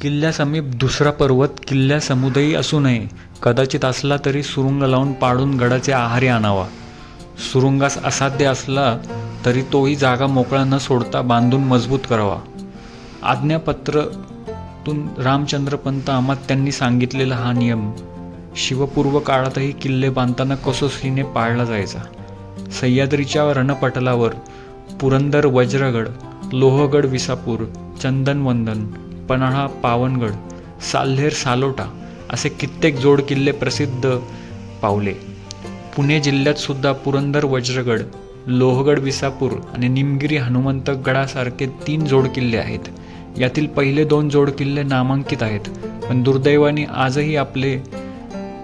किल्ल्यासमीप दुसरा पर्वत किल्ल्यासमुदयी असू नये. कदाचित असला तरी सुरुंग लावून पाडून गडाचे आहारी आणावा. सुरुंगास असाध्य असला तरी तोही जागा मोकळा न सोडता बांधून मजबूत करावा. आज्ञापत्रातून रामचंद्रपंत अमात्यांनी सांगितलेला हा नियम शिवपूर्व काळातही किल्ले बांधताना कसोशीने पाळला जायचा. सह्याद्रीच्या रणपटलावर पुरंदर वज्रगड लोहगड विसापूर चंदनवंदन पन्हाळा पावनगड साल्हेर सालोटा असे कित्येक जोड किल्ले प्रसिद्ध पावले. पुणे जिल्ह्यात सुद्धा पुरंदर वज्रगड लोहगड विसापूर आणि निमगिरी हनुमंतगडासारखे तीन जोड किल्ले आहेत. यातील पहिले दोन जोड किल्ले नामांकित आहेत पण दुर्दैवाने आजही आपले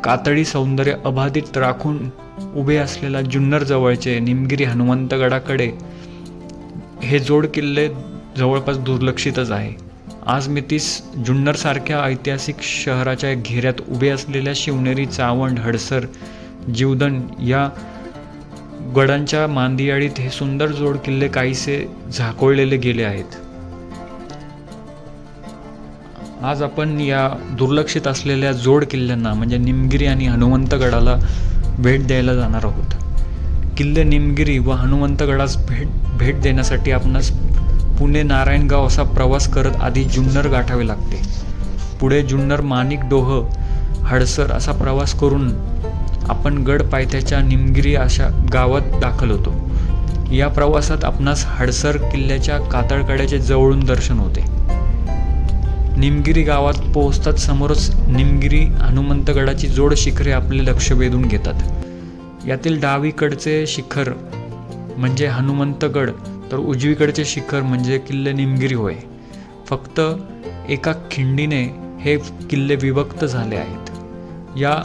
कातडी सौंदर्य अबाधित राखून उभे असलेल्या जुन्नर जवळचे निमगिरी हनुमंतगडाकडे हे जोड किल्ले जवळपास दुर्लक्षितच आहे. आज मी तीस जुन्नरसारख्या ऐतिहासिक शहराच्या घेऱ्यात उभे असलेल्या शिवनेरी चावंड हडसर जीवदन या गडांच्या मांदियाळीत हे सुंदर जोड किल्ले काहीसे झाकोळलेले गेले आहेत. आज आपण या दुर्लक्षित असलेल्या जोड किल्ल्यांना म्हणजे निमगिरी आणि हनुमंतगडाला भेट द्यायला जाणार आहोत. किल्ले निमगिरी व हनुमंतगडास भेट भेट देण्यासाठी आपणास पुणे नारायणगाव असा प्रवास करत आधी जुन्नर गाठावे लागते. पुढे जुन्नर माणिक डोह हडसर असा प्रवास करून आपण गड पायथ्याच्या निमगिरी अशा गावात दाखल होतो. या प्रवासात आपणास हडसर किल्ल्याच्या कातळकड्याचे जवळून दर्शन होते. निमगिरी गावात पोहोचताच समोरच निमगिरी हनुमंतगडाची जोड शिखरे आपले लक्ष वेधून घेतात. यातील डावीकडचे शिखर म्हणजे हनुमंतगड तर उजवीकडचे शिखर म्हणजे किल्ले निमगिरी होय. फक्त एका खिंडीने हे किल्ले विभक्त झाले आहेत. या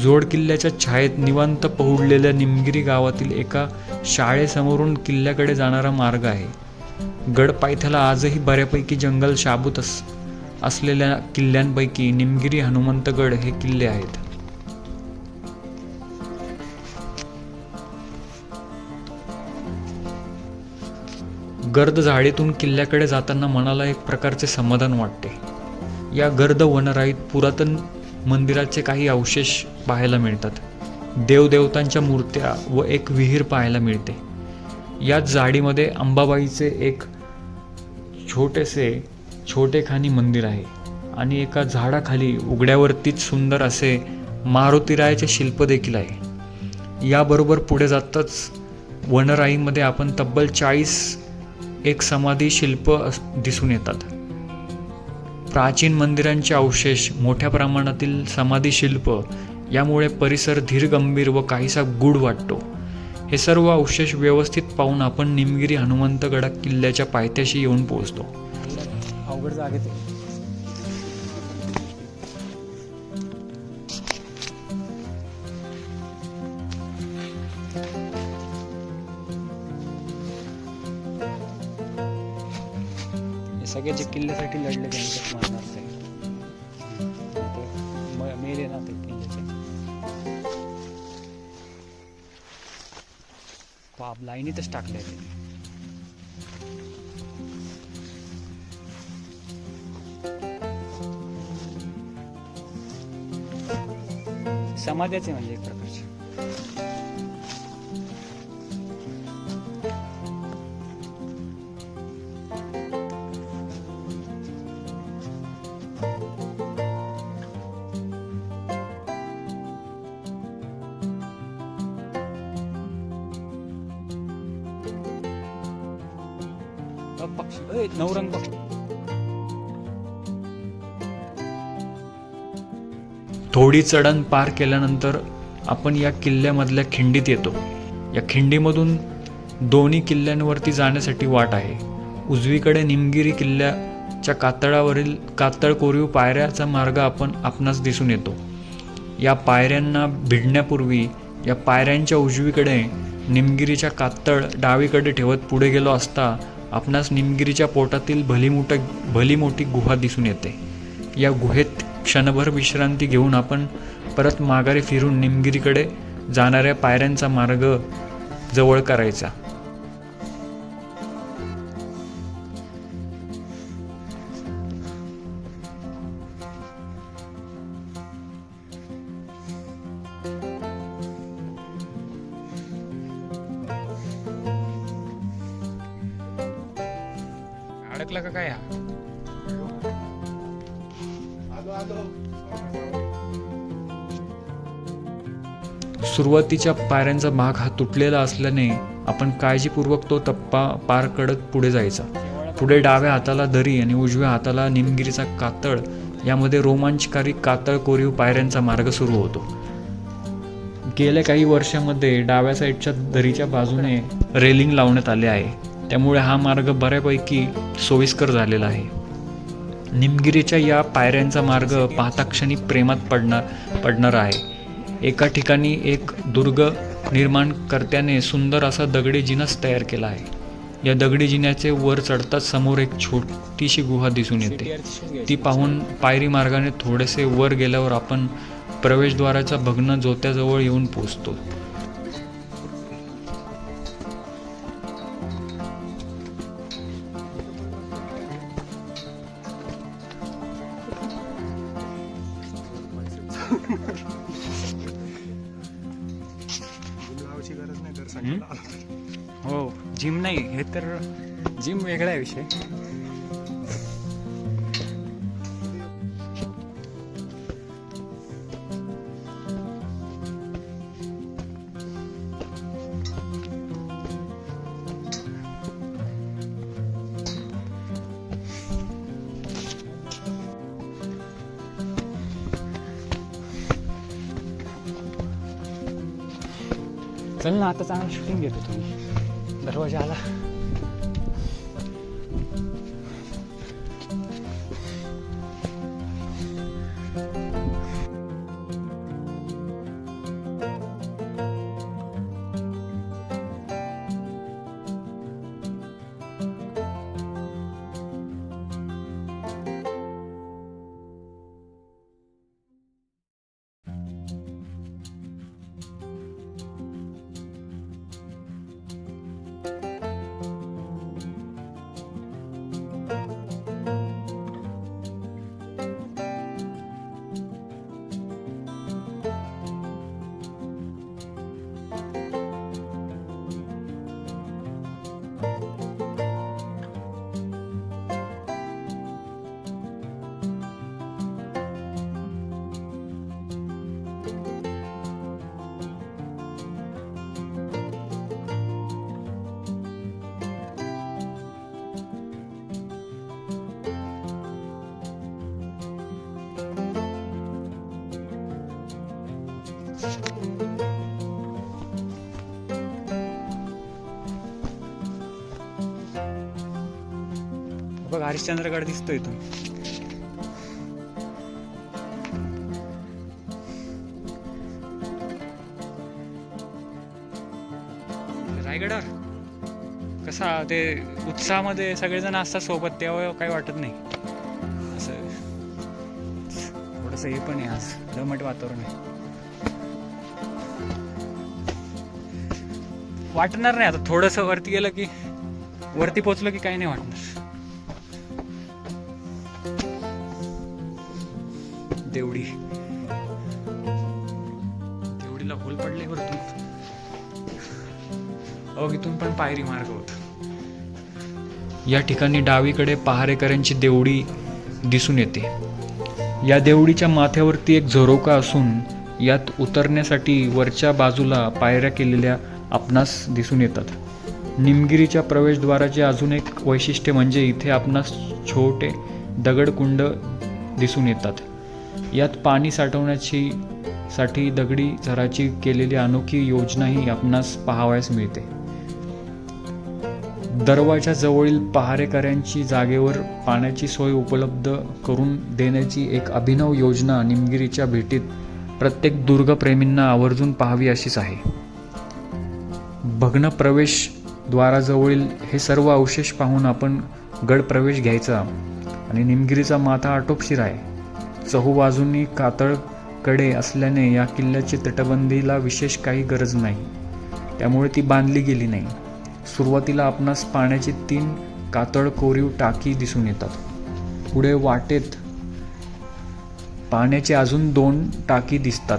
जोड किल्ल्याच्या छायेत निवांत पहुडलेल्या निमगिरी गावातील एका शाळेसमोरून किल्ल्याकडे जाणारा मार्ग आहे. गड पायथ्याला आजही बऱ्यापैकी जंगल शाबूत अस असलेल्या किल्ल्यांपैकी निमगिरी हनुमंतगड हे किल्ले आहेत. गर्द झाडीतून किल्ल्याकडे जाताना मनाला एक प्रकारचे समाधान वाटते. या गर्द वनराईत पुरातन मंदिराचे काही अवशेष पाहायला मिळतात. देवदेवतांच्या मूर्त्या व एक विहीर पाहायला मिळते. याच झाडीमध्ये अंबाबाईचे एक छोटेसे छोटेखानी मंदिर आहे आणि एका झाडाखाली उघड्यावरतीच सुंदर असे मारुतीरायाचे शिल्प देखील आहे. याबरोबर पुढे जाताच वनराईमध्ये आपण तब्बल चाळीस एक समाधी शिल्प अस- दिसून येतात. प्राचीन मंदिरांचे अवशेष मोठ्या प्रमाणातील समाधी शिल्प यामुळे परिसर धीरगंभीर व काहीसा गूढ वाटतो. हे सर्व अवशेष व्यवस्थित पाहून आपण निमगिरी हनुमंतगडा किल्ल्याच्या पायथ्याशी येऊन पोहोचतो. अवघड जागेत आहे सगळे जे किल्ल्यासाठी लढले त्यांच्यात मारणार ते. मेले ना ते किल्ल्याचे बाप, लाईनीतच टाकले ते. समाजाचे म्हणजे एक प्रकारचे पक्षी अय, नवरंग पक्षी थोडी चढण पार केल्यानंतर आपण या किल्ल्यामधल्या खिंडीत येतो. या खिंडीमधून दोन्ही किल्ल्यांवरती जाण्यासाठी वाट आहे. उजवीकडे निमगिरी किल्ल्याच्या कातळावरील कातळ कोरीव पायऱ्याचा मार्ग आपण आपणास दिसून येतो. या पायऱ्यांना भिडण्यापूर्वी या पायऱ्यांच्या उजवीकडे निमगिरीच्या कातळ डावीकडे ठेवत पुढे गेलो असता आपणास निमगिरीच्या पोटातील भली मोठ भली मोठी गुहा दिसून येते. या गुहेत क्षणभर विश्रांती घेऊन आपण परत माघारी फिरून निमगिरीकडे जाणाऱ्या पायऱ्यांचा मार्ग जवळ करायचा. सुरुवातीच्या पायऱ्यांचा भाग हा तुटलेला असल्याने आपण काळजीपूर्वक तो टप्पा पार करत पुढे जायचा. पुढे डाव्या हाताला दरी आणि उजव्या हाताला निमगिरीचा कातळ यामध्ये रोमांचकारी कातळ कोरीव पायऱ्यांचा मार्ग सुरू होतो. गेल्या काही वर्षामध्ये डाव्या साईडच्या दरीच्या बाजूने रेलिंग लावण्यात आले आहे. त्यामुळे हा मार्ग बऱ्यापैकी सोयीस्कर झालेला आहे. निमगिरीच्या या पायऱ्यांचा मार्ग पाहता क्षणी प्रेमात पडणार पडणार आहे. एका ठिकाणी एक दुर्ग निर्माणकर्त्याने सुंदर असा दगडी जिनस तयार केला आहे. या दगडी जिन्याचे वर चढताच समोर एक छोटीशी गुहा दिसून येते. ती पाहून पायरी मार्गाने थोडेसे वर गेल्यावर आपण प्रवेशद्वाराच्या भग्न जोत्याजवळ येऊन पोचतो सांगितलं हो जिम नाही हे तर जिम वेगळा आहे विषय. चांगलं शूटिंग घेतो तुम्ही दरवाजा आला हरिश्चंद्रगड दिसतो इथून रायगडावर? कसा ते उत्साहामध्ये सगळेजण असतात सोबत तेव्हा काही वाटत नाही. असं थोडस हे पण आहे आज दमट वातावरण आहे. वाटणार नाही आता थोडस वरती गेलं की वरती पोचलो की काही नाही वाटणार. देवडी. देवडीला होल पडले बरं तू. अहो इथून पण पायरी मार्ग होता. या ठिकाणी डावीकडे पहारेकऱ्यांची देवडी दिसून येते. या देवडीच्या माथ्यावरती एक झरोका असून यात उतरण्यासाठी वरच्या बाजूला पायऱ्या केलेल्या आपणास दिसून येतात. निमगिरीच्या प्रवेशद्वाराचे अजून एक वैशिष्ट्य म्हणजे इथे आपणास छोटे दगडकुंड दिसून येतात. यात पाणी साठवण्याची साठी दगडी झराची केलेली अनोखी योजनाही आपणास पाहावयास मिळते. दरवाजा जवळील पहारेकऱ्यांची जागेवर पाण्याची सोय उपलब्ध करून देण्याची एक अभिनव योजना निमगिरीच्या भेटीत प्रत्येक दुर्गप्रेमींना आवर्जून पाहावी अशीच आहे. भग्न प्रवेश द्वाराजवळील हे सर्व अवशेष पाहून आपण गड प्रवेश घ्यायचा आणि निमगिरीचा माथा आटोपशीर आहे. चहूबाजूंनी कातळकडे असल्याने या किल्ल्याची तटबंदीला विशेष काही गरज नाही. त्यामुळे ती बांधली गेली नाही. सुरुवातीला आपणास पाण्याची तीन कातळ कोरीव टाकी दिसून येतात. पुढे वाटेत पाण्याचे अजून दोन टाकी दिसतात.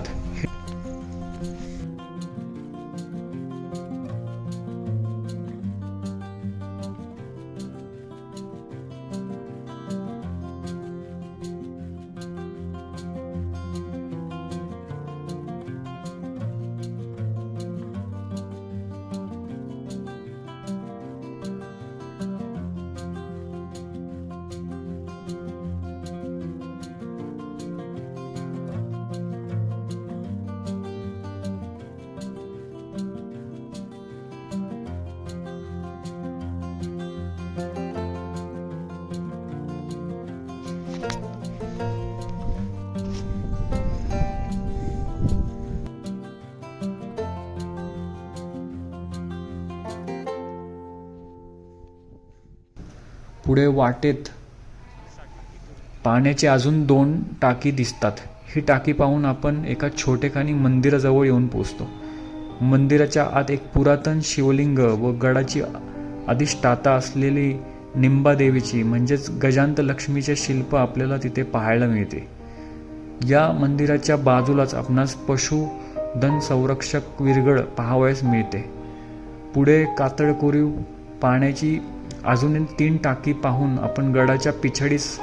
पुढे वाटेत पाण्याचे अजून दोन टाकी दिसतात. ही टाकी पाहून आपण एका छोटेखानी मंदिराजवळ येऊन पोचतो मंदिराच्या आत एक पुरातन शिवलिंग व गडाची अधिष्ठाता असलेली निंबादेवीची म्हणजेच गजांत लक्ष्मीचे शिल्प आपल्याला तिथे पाहायला मिळते. या मंदिराच्या बाजूलाच आपणास पशुधन संरक्षक विरगळ पाहावयास मिळते. पुढे कातळकोरीव पाण्याची अजून तीन टाकी पाहून आपण गडाच्या पिछाडीस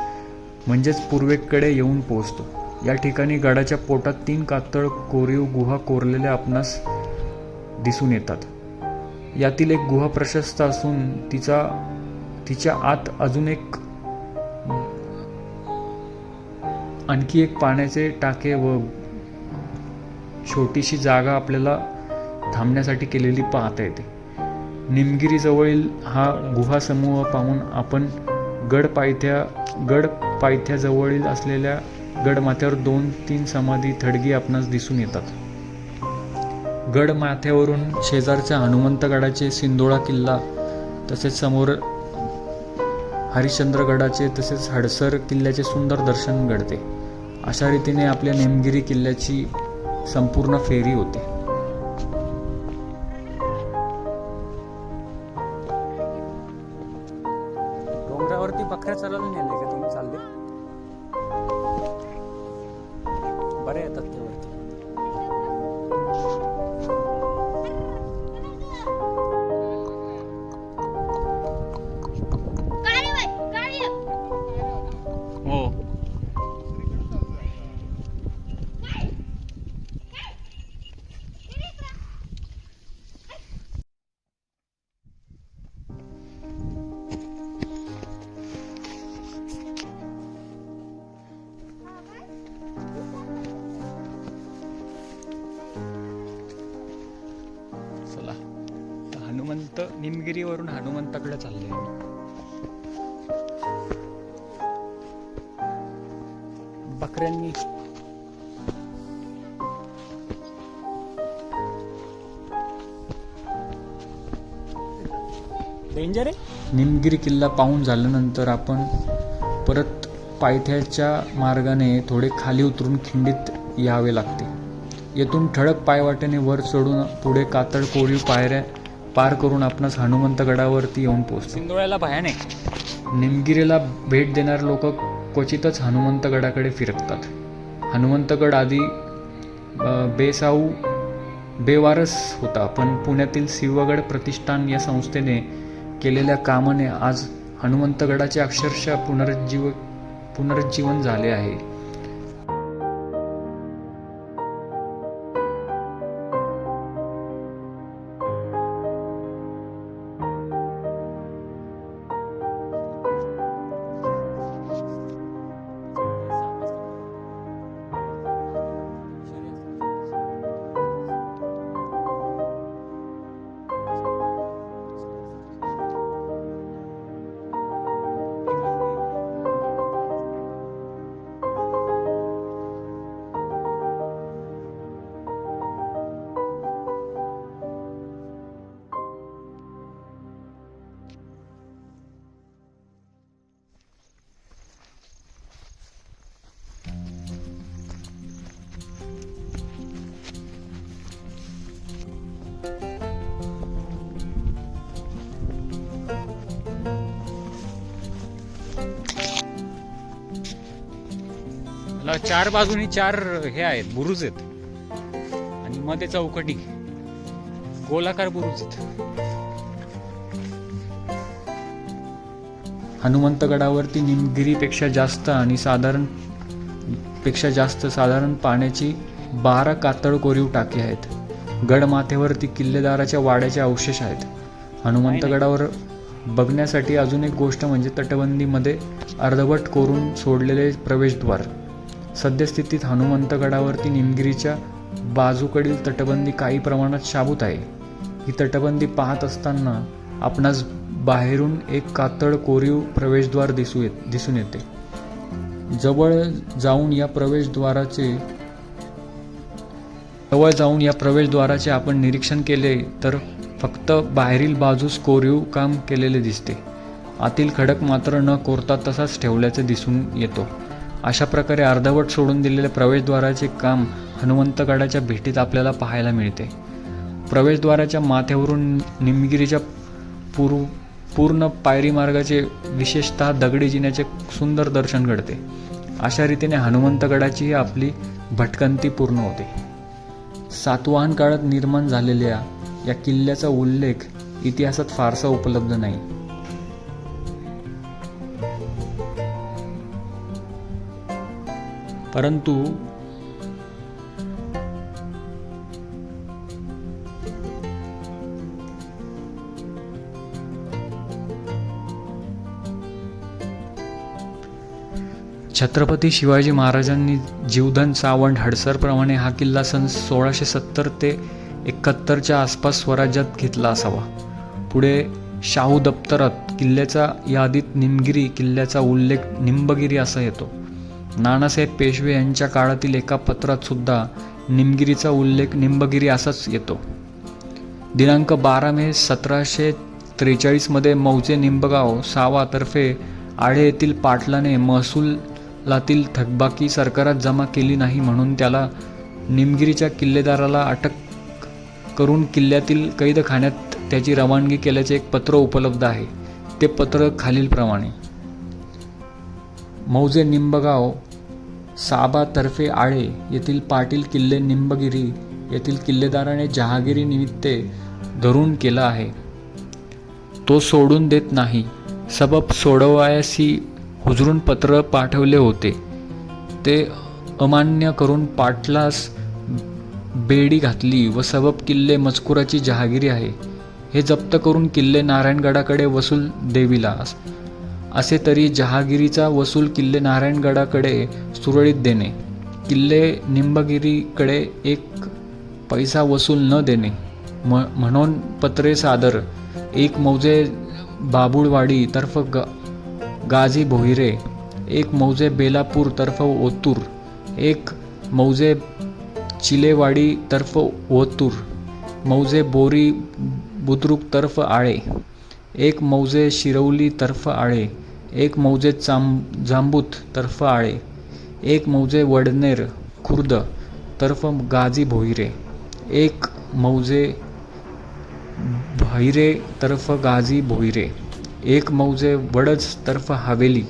म्हणजेच पूर्वेकडे येऊन पोहोचतो. या ठिकाणी गडाच्या पोटात तीन कातळ कोरीव गुहा कोरलेल्या आपणास दिसून येतात. यातील एक गुहा प्रशस्त असून तिचा तिच्या आत अजून एक आणखी एक पाण्याचे टाके व छोटीशी जागा आपल्याला थांबण्यासाठी केलेली पाहता येते. निमगिरीजवळील हा गुहासमूह पाहून आपण गड पायथ्या गड पायथ्याजवळील असलेल्या गडमाथ्यावर दोन तीन समाधी थडगी आपणास दिसून येतात. गडमाथ्यावरून शेजारच्या हनुमंतगडाचे सिंदोळा किल्ला तसेच समोर हरिश्चंद्रगडाचे तसेच हडसर किल्ल्याचे सुंदर दर्शन घडते. अशा रीतीने आपल्या निमगिरी किल्ल्याची संपूर्ण फेरी होते. निमगिरीवरून हनुमंताकडे चालले बकऱ्यांनी डेंजर आहे? निमगिरी किल्ला पाहून झाल्यानंतर आपण परत पायथ्याच्या मार्गाने थोडे खाली उतरून खिंडीत यावे लागते. येथून ठळक पायवाटेने वर चढून पुढे कातळ कोरीव पायऱ्या पार करून आपणास हनुमंतगडावरती येऊन पोहोचतो सिंधुळ्याला भयान निमगिरीला भेट देणारे लोक क्वचितच हनुमंतगडाकडे फिरकतात. हनुमंतगड आधी बेसाऊ बेवारस होता पण पुण्यातील शिवगड प्रतिष्ठान या संस्थेने केलेल्या कामाने आज हनुमंतगडाचे अक्षरशः पुनरुज्जीव पुनरुज्जीवन झाले आहे. चार बाजूनी चार हे आहेत बुरुज आहेत. आणि मध्ये चौकटी. गोलाकार बुरुज आहेत. हनुमंतगडावरती निमगिरीपेक्षा जास्त आणि साधारणपेक्षा जास्त साधारण पाण्याची बारा कातळ कोरीव टाकी आहेत. गडमाथेवरती किल्लेदाराच्या वाड्याचे अवशेष आहेत. हनुमंतगडावर बघण्यासाठी अजून एक गोष्ट म्हणजे तटबंदीमध्ये अर्धवट कोरून सोडलेले प्रवेशद्वार. सद्यस्थितीत हनुमंतगडावरती निमगिरीच्या बाजूकडील तटबंदी काही प्रमाणात शाबूत आहे. ही तटबंदी पाहत असताना आपणास बाहेरून एक कातळ कोरीव प्रवेशद्वार दिसू येत दिसून येते. जवळ जाऊन या प्रवेशद्वाराचे जवळ जाऊन या प्रवेशद्वाराचे आपण निरीक्षण केले तर फक्त बाहेरील बाजूस कोरीव काम केलेले दिसते. आतील खडक मात्र न कोरता तसाच ठेवल्याचे दिसून येतो. अशा प्रकारे अर्धवट सोडून दिलेले प्रवेशद्वाराचे काम हनुमंतगडाच्या भेटीत आपल्याला पाहायला मिळते. प्रवेशद्वाराच्या माथ्यावरून निमगिरीच्या पूर्व पूर्ण पायरी मार्गाचे विशेषतः दगडी जिन्याचे सुंदर दर्शन घडते. अशा रीतीने हनुमंतगडाची आपली भटकंती पूर्ण होते. सातवाहन काळात निर्माण झालेल्या या किल्ल्याचा उल्लेख इतिहासात फारसा उपलब्ध नाही. परंतु छत्रपती शिवाजी महाराजांनी जीवधन सावंत हडसरप्रमाणे हा किल्ला सन सोळाशे सत्तर ते एकाहत्तरच्या आसपास स्वराज्यात घेतला असावा. पुढे शाहू दप्तरात किल्ल्याच्या यादीत निमगिरी किल्ल्याचा उल्लेख निंबगिरी असा येतो. नानासाहेब पेशवे यांच्या काळातील एका पत्रात सुद्धा निमगिरीचा उल्लेख निंबगिरी असाच येतो. दिनांक बारा मे सतराशे त्रेचाळीसमध्ये मौजे निंबगाव सावातर्फे आळे येथील पाटलाने महसूलातील थकबाकी सरकारात जमा केली नाही म्हणून त्याला निमगिरीच्या किल्लेदाराला अटक करून किल्ल्यातील कैदखान्यात त्याची रवानगी केल्याचे एक पत्र उपलब्ध आहे. ते पत्र खालीलप्रमाणे. मौजे निंबगाव साबातर्फे आळे येथील पाटील किल्ले निंबगिरी येथील किल्लेदाराने जहागिरी निमित्ते धरून केला आहे. तो सोडून देत नाही. सबब सोडवायासी हुजरून पत्र पाठवले होते. ते अमान्य करून पाटलास बेडी घातली व सबब किल्ले मजकुराची जहागिरी आहे. हे जप्त करून किल्ले नारायणगडाकडे वसूल देविला असे तरी जहागिरीचा वसूल किल्ले नारायणगडाकडे सुरळीत देणे किल्ले निंबगिरीकडे एक पैसा वसूल न देणे म म्हणून पत्रे सादर एक मौजे बाबुळवाडी तर्फ ग गाझी भोईरे एक मौजे बेलापूर तर्फ ओतूर एक मौजे चिलेवाडी तर्फ ओतूर मौजे बोरी बुद्रुक तर्फ आळे एक मौजे शिरवली तर्फ आळे एक मौजे चांब जांबूत तर्फ आळे एक मौजे वडनेर खुर्द तर्फ गाजी भोईरे एक मौजे भैरे तर्फ गाजी भोईरे एक मौजे वडज तर्फ हवेली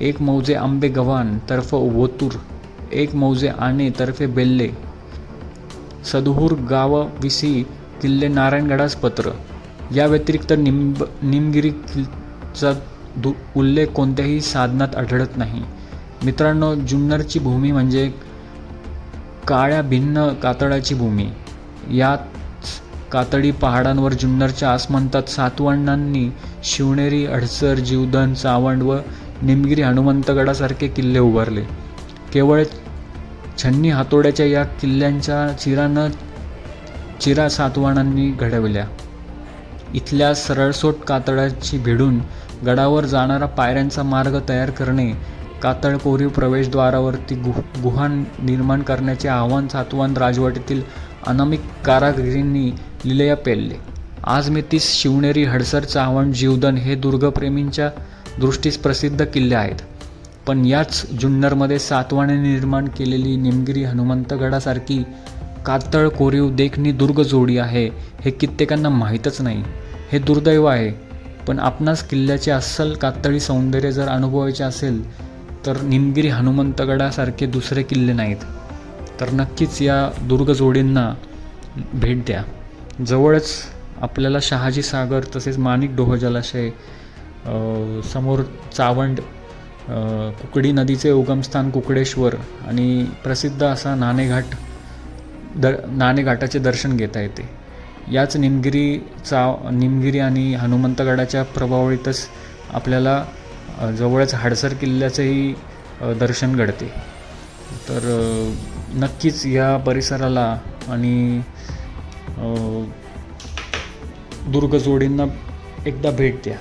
एक मौजे आंबे गव्हाण तर्फ ओतूर एक मौजे आणे तर्फे बेल्ले सदहूर गाव विसी किल्ले नारायणगडास पत्र. या व्यतिरिक्त निंब निमगिरी किल्चा दु उल्लेख कोणत्याही साधनात आढळत नाही. मित्रांनो जुन्नरची भूमी म्हणजे काळ्या भिन्न कातळाची भूमी. यात कातडी पहाडांवर जुन्नरच्या आसमंतात सातवाहनांनी शिवनेरी अडसर जीवधन सावंड व निमगिरी हनुमंतगडासारखे किल्ले उभारले. केवळ छन्नी हातोड्याच्या या किल्ल्यांच्या चिरानं चिरा सातवाणांनी घडवल्या. इथल्या सरळसोट कातडाची भिडून गडावर जाणारा पायऱ्यांचा मार्ग तयार करणे कातळ कोरीव प्रवेशद्वारावरती गुह गुहा निर्माण करण्याचे आव्हान सातवान राजवटीतील अनामिक कारागिरींनी लिलया पेलले. आज मी तीस शिवनेरी हडसर चावण जीवदन हे दुर्गप्रेमींच्या दृष्टीस प्रसिद्ध किल्ले आहेत. पण याच जुन्नरमध्ये सातवाने निर्माण केलेली निमगिरी हनुमंतगडासारखी कातळ कोरीव देखणी दुर्ग जोडी आहे हे कित्येकांना माहीतच नाही. हे दुर्दैव आहे. पण आपणास किल्ल्याचे अस्सल कातळी सौंदर्य जर अनुभवायचे असेल तर निमगिरी हनुमंतगडासारखे दुसरे किल्ले नाहीत. तर नक्कीच या दुर्ग जोडींना भेट द्या. जवळच आपल्याला शहाजी सागर तसेच माणिक डोह जलाशय समोर चावंड कुकडी नदीचे उगमस्थान कुकडेश्वर आणि प्रसिद्ध असा नाणेघाट दर नाणेघाटाचे दर्शन घेता येते. याच निमगिरीचा निमगिरी आणि हनुमंतगडाच्या प्रभावळीतच आपल्याला जवळच हाडसर किल्ल्याचंही दर्शन घडते. तर नक्कीच या परिसराला आणि दुर्गजोडींना दुर्ग जोडींना एकदा भेट द्या.